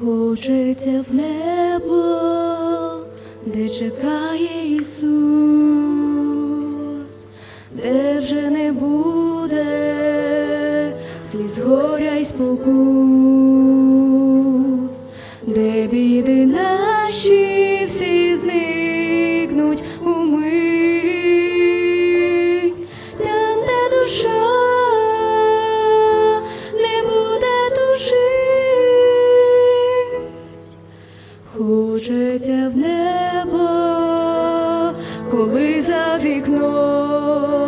Хочеться в небо, де чекає Ісус, де вже не буде сліз горя й спокус, де біди наші всі зникнуть Хочеться в небо, коли за вікном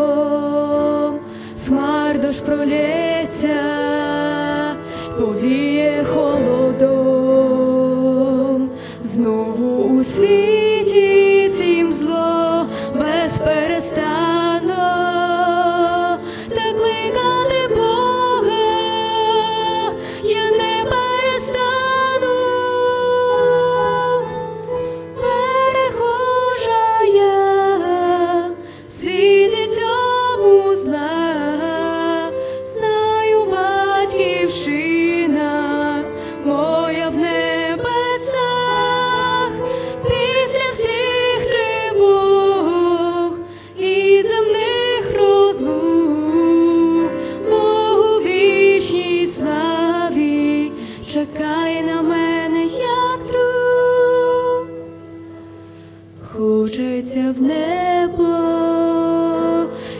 смар дощ пролється, повіє холодом, знову у світі Хочеться в небо,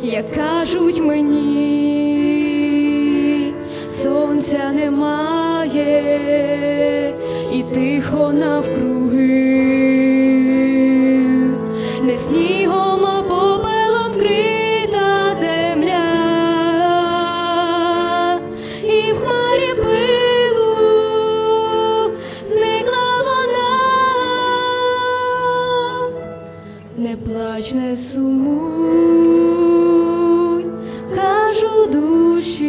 як кажуть мені, сонця немає і тихо навкруги, плач, не сумуй, кажу душі,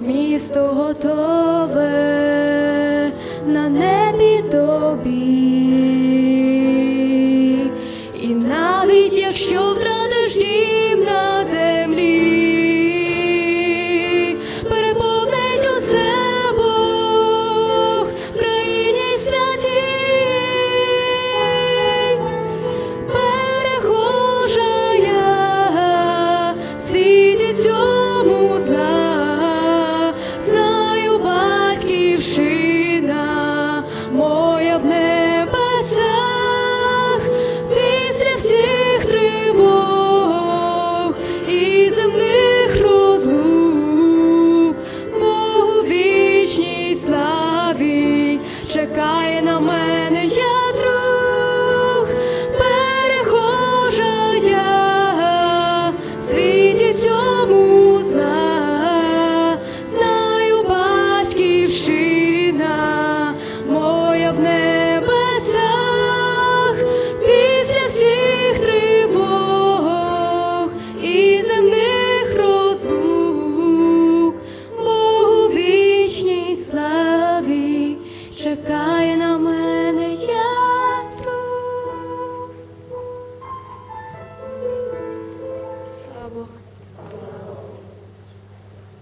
місто готове на небі тобі. І навіть якщо втратиш чекає.